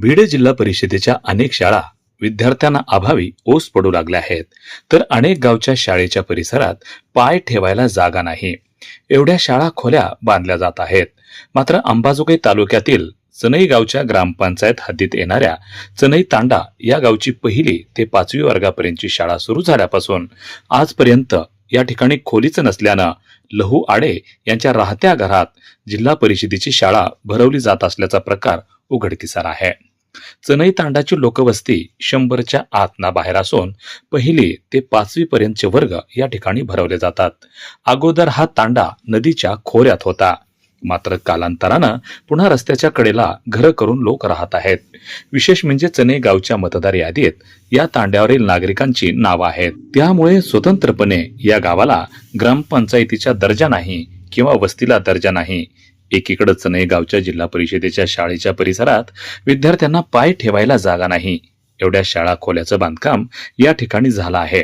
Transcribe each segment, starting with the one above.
बीड जिल्हा परिषदेच्या अनेक शाळा विद्यार्थ्यांना अभावी ओस पडू लागल्या आहेत. तर अनेक गावच्या शाळेच्या परिसरात पाय ठेवायला जागा नाही. एवढ्या शाळा खोल्या बांधल्या जात आहेत. मात्र अंबाजोगाई तालुक्यातील चनई गावच्या ग्रामपंचायत हद्दीत येणाऱ्या चनई तांडा या गावची पहिली ते पाचवी वर्गापर्यंतची शाळा सुरू झाल्यापासून आजपर्यंत या ठिकाणी खोलीच नसल्यानं लहू आडे यांच्या राहत्या घरात जिल्हा परिषदेची शाळा भरवली जात असल्याचा प्रकार उघडकीस आहे. चनई तांडाची लोकवस्ती शंभरच्या आत ना बाहेर असून पहिली ते पाचवी पर्यंतचे वर्ग या ठिकाणी भरवले जातात. अगोदर हा तांडा नदीच्या खोऱ्यात होता. मात्र कालांतरानं पुन्हा रस्त्याच्या कडेला घरं करून लोक राहत आहेत. विशेष म्हणजे चने गावच्या मतदार यादीत या तांड्यावरील नागरिकांची नावं आहेत. त्यामुळे स्वतंत्रपणे या गावाला ग्रामपंचायतीचा दर्जा नाही किंवा वस्तीला दर्जा नाही. एकीकडे चने गावच्या जिल्हा परिषदेच्या शाळेच्या परिसरात विद्यार्थ्यांना पाय ठेवायला जागा नाही. एवढ्या शाळा खोल्याचं बांधकाम या ठिकाणी झालं आहे.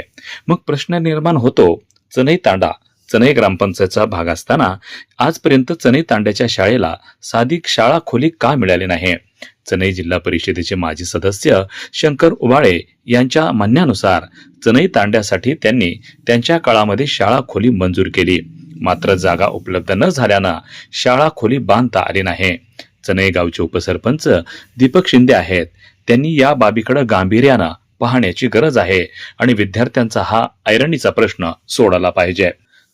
मग प्रश्न निर्माण होतो चनई तांडा चनई ग्रामपंचायतचा भाग असताना आजपर्यंत चनई तांड्याच्या शाळेला साधी शाळा खोली का मिळाली नाही? चनई जिल्हा परिषदेचे माजी सदस्य शंकर उबाळे यांच्या म्हणण्यानुसार चनई तांड्यासाठी त्यांनी त्यांच्या काळामध्ये शाळा खोली मंजूर केली. मात्र जागा उपलब्ध न झाल्यानं शाळा खोली बांधता आली नाही. चनई गावचे उपसरपंच दीपक शिंदे आहेत. त्यांनी या बाबीकडे गांभीर्यानं पाहण्याची गरज आहे आणि विद्यार्थ्यांचा हा ऐरणीचा प्रश्न सोडला पाहिजे.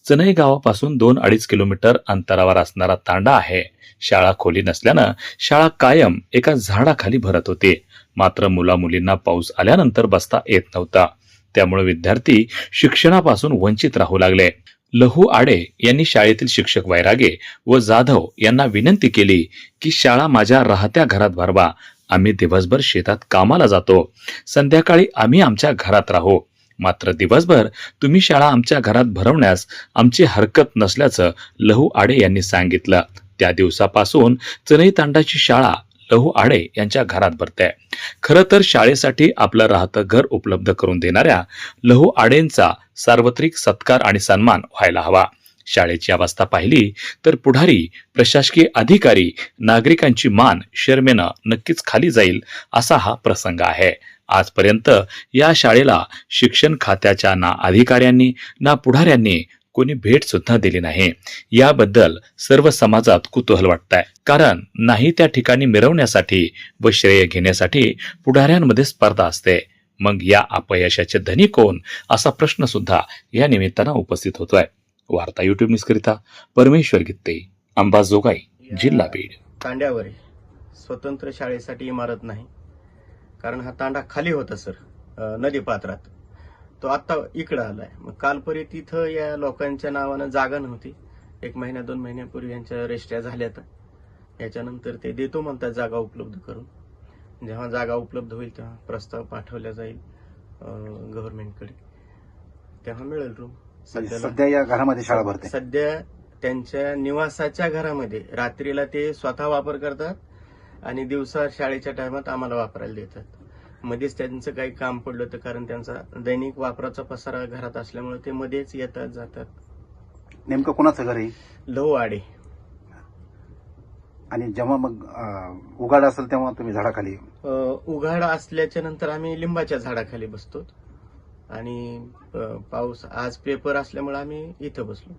चनई गावापासून दोन अडीच किलोमीटर अंतरावर असणारा तांडा आहे. शाळा खोली नसल्यानं शाळा कायम एका झाडाखाली भरत होती. मात्र मुला मुलींना पाऊस आल्यानंतर बसता येत नव्हता. त्यामुळे विद्यार्थी शिक्षणापासून वंचित राहू लागले. लहू आडे यांनी शाळेतील शिक्षक वैरागे व जाधव यांना विनंती केली की शाळा माझ्या राहत्या घरात भरवा. आम्ही दिवसभर शेतात कामाला जातो. संध्याकाळी आम्ही आमच्या घरात राहू. मात्र दिवसभर तुम्ही शाळा आमच्या घरात भरवण्यास आमची हरकत नसल्याचं लहू आडे यांनी सांगितलं. त्या दिवसापासून चनई तांडाची शाळा लहू आडे यांच्या घरात भरते खरं तर शाळेसाठी आपलं राहतं घर उपलब्ध करून देणाऱ्या लहू आडेंचा सार्वत्रिक सत्कार आणि सन्मान व्हायला हवा. शाळेची अवस्था पाहिली तर पुढारी प्रशासकीय अधिकारी नागरिकांची मान शर्मेनं नक्कीच खाली जाईल असा हा प्रसंग आहे. आजपर्यंत या शाळेला शिक्षण खात्याच्या ना अधिकाऱ्यांनी ना पुढाऱ्यांनी कोणी भेट सुद्धा दिली नाही. याबद्दल सर्व समाजात कुतूहल वाटतंय. कारण नाही त्या ठिकाणी मिरवण्यासाठी व श्रेय घेण्यासाठी पुढाऱ्यांमध्ये स्पर्धा असते. मग या अपयशाचे धनी कोण? असा प्रश्न सुद्धा या निमित्तानं उपस्थित होतोय. वार्ता युट्यूब न्यूजकरिता परमेश्वर गित्ते अंबाजोगाई जिल्हा बीड. तांड्यावर स्वतंत्र शाळेसाठी इमारत नाही. कारण हा तांडा खाली होता सर. नदी पात्रात तो आता इकडं आलाय. मग कालपरी तिथं या लोकांच्या नावानं जागा नव्हती. एक महिन्या दोन महिन्यापूर्वी यांच्या रेष्ट्या झाल्यात याच्यानंतर ते देतो म्हणतात जागा उपलब्ध करून. जेव्हा जागा उपलब्ध होईल तेव्हा प्रस्ताव पाठवला जाईल गव्हर्नमेंटकडे तेव्हा मिळेल रूम सध्या या घरामध्ये शाळा भरते. सध्या त्यांच्या निवासाच्या घरामध्ये रात्रीला ते स्वतः वापर करतात आणि दिवसा शाळेच्या टायमात आम्हाला वापरायला देतात. मध्येच त्यांचं काही काम पडलं तर कारण त्यांचा दैनिक वापराचा पसारा घरात असल्यामुळे ते मध्येच येतात जातात. नेमकं कोणाचं घर आहे? लहू आडे आणि जेव्हा मग अं, उघाड असेल तेव्हा तुम्ही झाडाखाली? अं, उघाड असल्याच्या नंतर आम्ही लिंबाच्या झाडाखाली बसतो. आणि अं, पाऊस आज पेपर असल्यामुळे आम्ही इथं बसलो